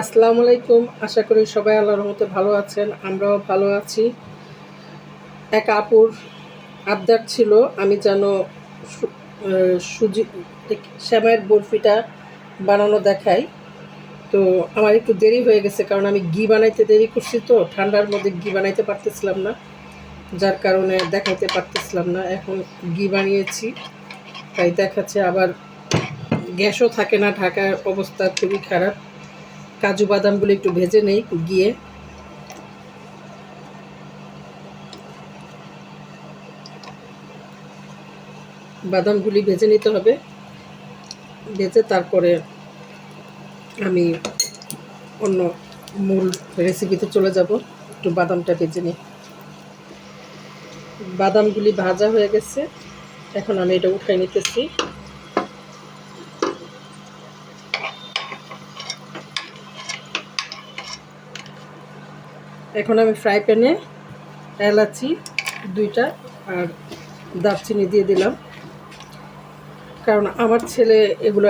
আসসালামু আলাইকুম। আশা করি সবাই আল্লাহর মতো ভালো আছেন, আমরাও ভালো আছি। এক আপুর আবদার ছিল, আমি যেন সুজি শ্যামাইয়ের বরফিটা বানানো দেখাই। তো আমার একটু দেরি হয়ে গেছে, কারণ আমি ঘি বানাইতে দেরি করছি তো, ঠান্ডার মধ্যে ঘি বানাইতে পারতেছিলাম না। যার কারণে দেখাইতে পারতেছিলাম না, এখন ঘি বানিয়েছি। তাই দেখাচ্ছে আবার গ্যাসও থাকে না, ঢাকার অবস্থা খুবই খারাপ। কাজু বাদামগুলো একটু ভেজে নেই গিয়ে। বাদামগুলি ভেজে নিতে হবে। ভেজে তারপরে আমি অন্য মূল রেসিপিতে চলে যাব, একটু বাদামটা ভেজে নিই। বাদামগুলি ভাজা হয়ে গেছে, এখন আমি এটা উঠাই নিতেছি। এখন আমি ফ্রাই প্যানে এলাচি দুইটা আর দারচিনি দিয়ে দিলাম। কারণ আমার ছেলে এগুলো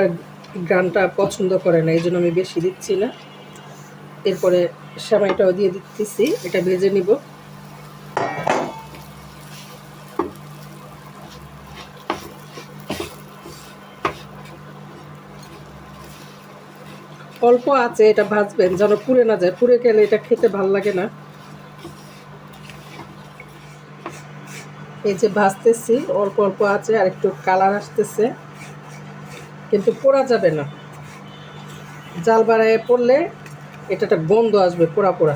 গানটা পছন্দ করে না এই জন্য আমি বেশি দিচ্ছি না। এরপরে সেমাইটাও দিয়ে দিতেছি, এটা ভেজে নিব। অল্প আছে, এটা ভাজবেন, যেন পুড়ে না যায়। পুড়ে গেলে এটা খেতে ভালো লাগে না। এই যে ভাজতেছি, অল্প অল্প আছে, আর একটু কালার আসতেছে। কিন্তু পোড়া যাবে না। জাল বাড়ায় পড়লে এটা একটা গন্ধ আসবে, পোড়া পোড়া।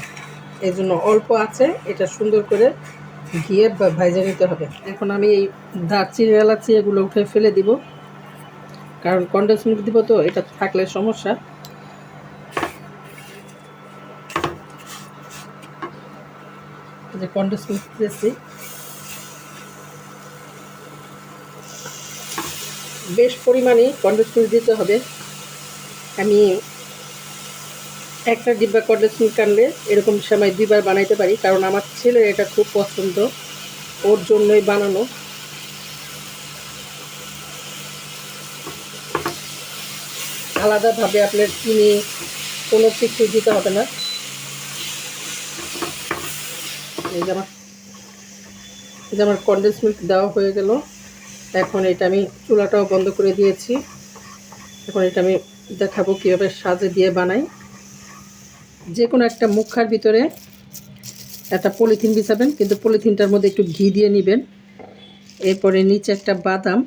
এই জন্য অল্প আছে, এটা সুন্দর করে ঘিয়ে ভাইজে নিতে হবে। এখন আমি এই দারচিনি, এলাচি এগুলো উঠে ফেলে দিব। কারণ কন্ডেন্স মিল্ক দিব তো, এটা থাকলে সমস্যা। যে কন্ডেন্স মিল্ক বেশ পরিমাণে কন্ডেন্স মিল্ক দিতে হবে। আমি একটা ডিব্বা কন্ডেন্স মিল্ক আনলে এরকম সময় দুইবার বানাইতে পারি, কারণ আমার ছেলের এটা খুব পছন্দ। ওর জন্যই বানানো। আলাদাভাবে আপনার চিনি কোনো কিছু দিতে হবে না। এই যে আমার এই যে আমার কন্ডেন্স মিল্ক দেওয়া হয়ে গেল। এখন এটা আমি চুলাটাও বন্ধ করে দিয়েছি। এখন এটা আমি দেখাবো কীভাবে সাজে দিয়ে বানাই। যে কোনো একটা মুখার ভিতরে একটা পলিথিন বিছাবেন কিন্তু পলিথিনটার মধ্যে একটু ঘি দিয়ে নেবেন। এরপরে নিচে একটা বাদাম।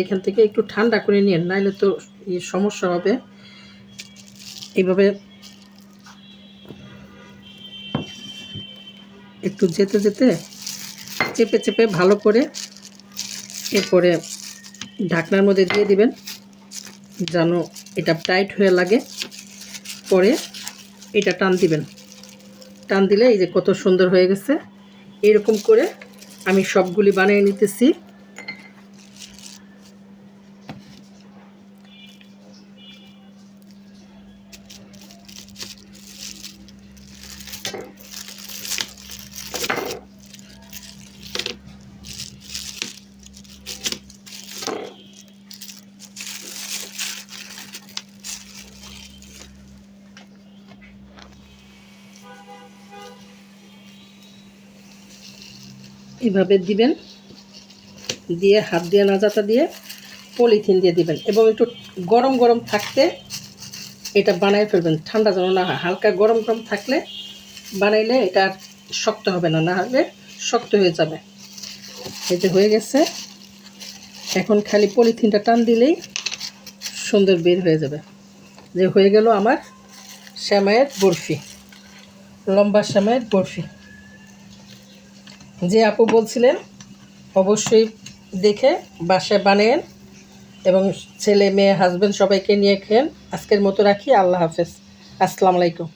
এইখান থেকে একটু ঠান্ডা করে নিন নাইলে তো সমস্যা হবে। এইভাবে একটু যেতে যেতে চেপে চেপে ভালো করে এরপরে ঢাকনার মধ্যে দিয়ে দিবেন, যেন এটা টাইট হয়ে লাগে। পরে এটা টান দিবেন। টান দিলে এই যে কত সুন্দর হয়ে গেছে। এরকম করে আমি সবগুলি বানিয়ে নিতেছি। এভাবে দিবেন। দিয়ে হাত দিয়ে নাজাতা দিয়ে পলিথিন দিয়ে দিবেন এবং একটু গরম গরম থাকতে এটা বানাই ফেলবেন। ঠান্ডা যেন না হয়, হালকা গরম গরম থাকলে বানাইলে এটা আর শক্ত হবে না না হলে শক্ত হয়ে যাবে। যে হয়ে গেছে। এখন খালি পলিথিনটা টান দিলেই সুন্দর বের হয়ে যাবে। যে হয়ে গেল আমার শ্যামাইয়ের বরফি, লম্বা শ্যামাইয়ের বরফি। যে আপু বলছিলেন, অবশ্যই দেখে বাসায় বানেন এবং ছেলে, মেয়ে হাজব্যান্ড সবাইকে নিয়ে খেন আজকের মতো রাখি, আল্লাহ হাফেজ। আসসালামু আলাইকুম।